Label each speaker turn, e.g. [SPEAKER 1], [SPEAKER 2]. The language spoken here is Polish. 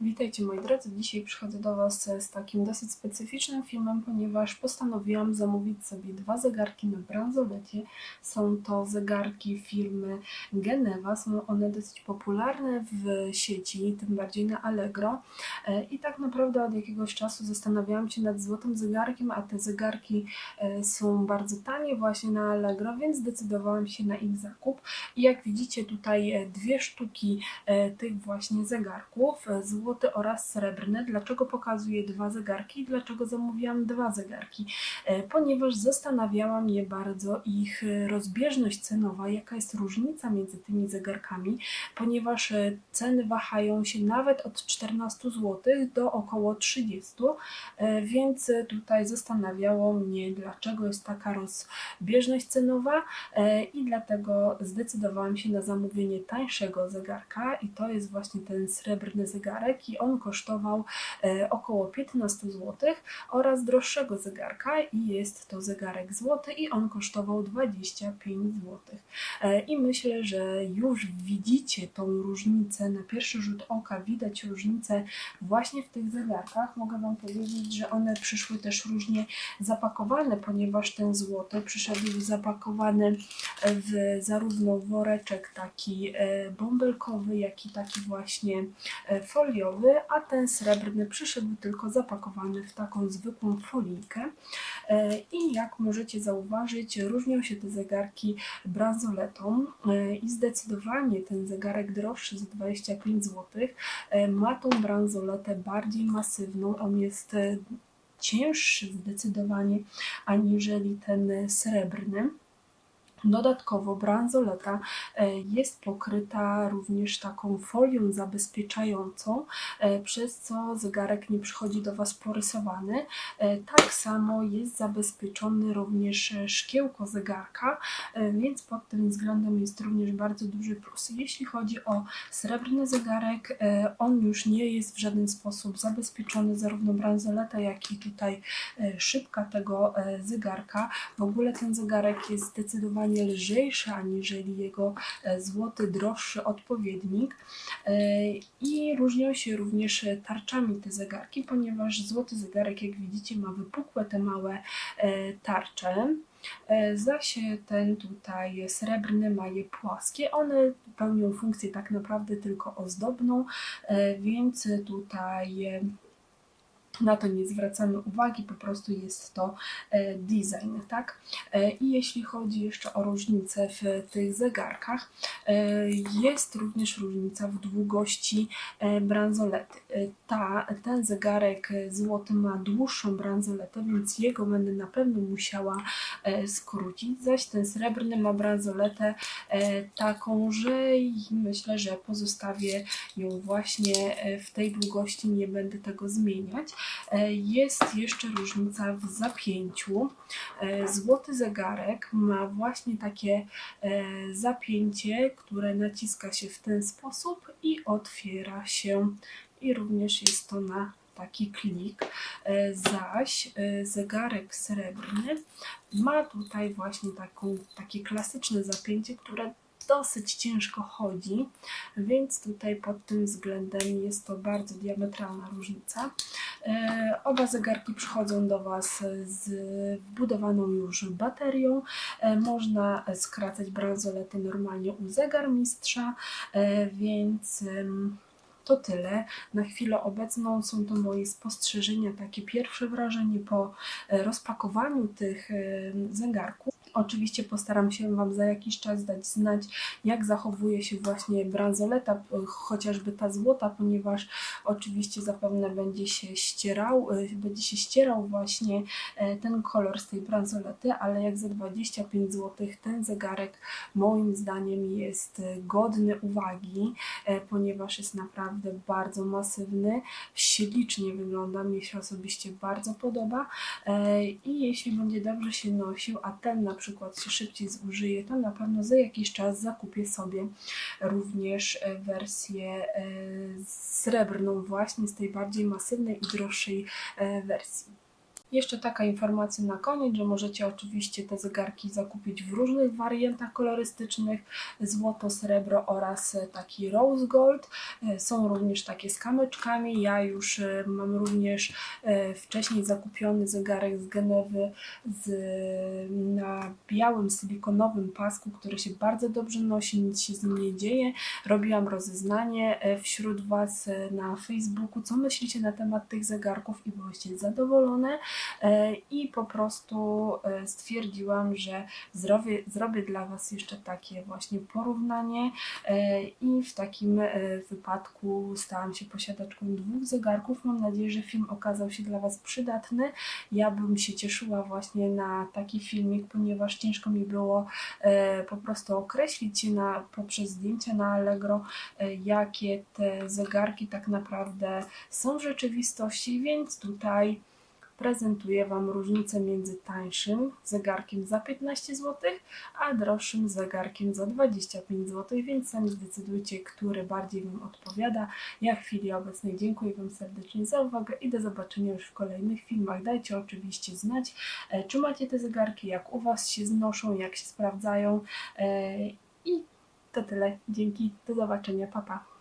[SPEAKER 1] Witajcie moi drodzy, dzisiaj przychodzę do Was z takim dosyć specyficznym filmem, ponieważ postanowiłam zamówić sobie dwa zegarki na bransolecie. Są to zegarki firmy Geneva, są one dosyć popularne w sieci, tym bardziej na Allegro. E, i tak naprawdę od jakiegoś czasu zastanawiałam się nad złotym zegarkiem, a te zegarki e, są bardzo tanie właśnie na Allegro, więc zdecydowałam się na ich zakup. I jak widzicie tutaj e, dwie sztuki tych właśnie zegarków, e, złoty oraz srebrny. Dlaczego pokazuję dwa zegarki? Dlaczego zamówiłam dwa zegarki? E, Ponieważ zastanawiała mnie bardzo ich e, rozbieżność cenowa, jaka jest różnica między tymi zegarkami, ponieważ e, ceny wahają się nawet od 14 zł do około 30, e, więc tutaj zastanawiało mnie, dlaczego jest taka rozbieżność cenowa i dlatego zdecydowałam się na zamówienie tańszego zegarka i to jest właśnie ten srebrny zegarek i on kosztował e, około 15 zł oraz droższego zegarka i jest to zegarek złoty i on kosztował 25 zł. E, I myślę, że już widzicie tą różnicę, na pierwszy rzut oka widać różnicę właśnie w tych zegarkach. Mogę Wam powiedzieć, że one przyszły też różnie zapakowane, ponieważ ten złoty przyszedł zapakowany w zarówno woreczek taki e, bąbelkowy, jak i taki właśnie e, foliowy, a ten srebrny przyszedł tylko zapakowany w taką zwykłą folijkę. E, I jak możecie zauważyć, różnią się te zegarki bransoletą e, i zdecydowanie ten zegarek droższy za 25 zł ma tą bransoletę bardziej masywną. On jest e, cięższy zdecydowanie aniżeli ten srebrny. Dodatkowo bransoleta e, jest pokryta również taką folią zabezpieczającą, e, przez co zegarek nie przychodzi do Was porysowany. E, Tak samo jest zabezpieczony również szkiełko zegarka, więc pod tym względem jest również bardzo duży plus. Jeśli chodzi o srebrny zegarek, on już nie jest w żaden sposób zabezpieczony, zarówno bransoleta, jak i tutaj szybka tego zegarka. W ogóle ten zegarek jest zdecydowanie lżejszy aniżeli jego e, złoty, droższy odpowiednik. E, I różnią się również tarczami te zegarki, ponieważ złoty zegarek, jak widzicie, ma wypukłe te małe e, tarcze. Zaś ten tutaj srebrny ma je płaskie. One pełnią funkcję tak naprawdę tylko ozdobną, więc tutaj na to nie zwracamy uwagi, po prostu jest to e, design, tak? E, I jeśli chodzi jeszcze o różnice w tych zegarkach, e, jest również różnica w długości bransolety. Ta, ten zegarek złoty ma dłuższą bransoletę, więc jego będę na pewno musiała skrócić, zaś ten srebrny ma bransoletę taką, że myślę, że pozostawię ją właśnie w tej długości, nie będę tego zmieniać. E, Jest jeszcze różnica w zapięciu. E, Złoty zegarek ma właśnie takie e, zapięcie, które naciska się w ten sposób i otwiera się. I również jest to na taki klik. Zaś zegarek srebrny ma tutaj właśnie taką, takie klasyczne zapięcie, które dosyć ciężko chodzi, więc tutaj pod tym względem jest to bardzo diametralna różnica. E, Oba zegarki przychodzą do Was z wbudowaną już baterią. E, Można skracać bransoletę normalnie u zegarmistrza, e, więc to tyle. Na chwilę obecną są to moje spostrzeżenia, takie pierwsze wrażenie po rozpakowaniu tych zegarków. Oczywiście postaram się Wam za jakiś czas dać znać, jak zachowuje się właśnie bransoleta, chociażby ta złota, ponieważ oczywiście zapewne będzie się ścierał, e, będzie się ścierał właśnie e, ten kolor z tej bransolety, ale jak za 25 zł ten zegarek moim zdaniem jest e, godny uwagi, e, ponieważ jest naprawdę bardzo masywny, ślicznie wygląda, mi się osobiście bardzo podoba e, i jeśli będzie dobrze się nosił, a ten na przykład się szybciej zużyje, to na pewno za jakiś czas zakupię sobie również e, wersję e, srebrną właśnie z tej bardziej masywnej i droższej e, wersji. Jeszcze taka informacja na koniec, że możecie oczywiście te zegarki zakupić w różnych wariantach kolorystycznych, złoto, srebro oraz taki rose gold. E, Są również takie z kamyczkami. Ja już e, mam również e, wcześniej zakupiony zegarek z Genewy z, na białym silikonowym pasku, który się bardzo dobrze nosi, nic się z nim nie dzieje. Robiłam rozeznanie wśród Was na Facebooku, co myślicie na temat tych zegarków i byłyście zadowolone i po prostu stwierdziłam, że zrobię, zrobię dla Was jeszcze takie właśnie porównanie i w takim e, wypadku stałam się posiadaczką dwóch zegarków. Mam nadzieję, że film okazał się dla Was przydatny. Ja bym się cieszyła właśnie na taki filmik, ponieważ ciężko mi było e, po prostu określić na, poprzez zdjęcia na Allegro, e, jakie te zegarki tak naprawdę są w rzeczywistości, więc tutaj prezentuję Wam różnicę między tańszym zegarkiem za 15 zł, a droższym zegarkiem za 25 zł, więc sami zdecydujcie, który bardziej Wam odpowiada. Ja w chwili obecnej dziękuję Wam serdecznie za uwagę i do zobaczenia już w kolejnych filmach. Dajcie oczywiście znać, e, czy macie te zegarki, jak u Was się znoszą, jak się sprawdzają e, i to tyle. Dzięki, do zobaczenia, papa. Pa.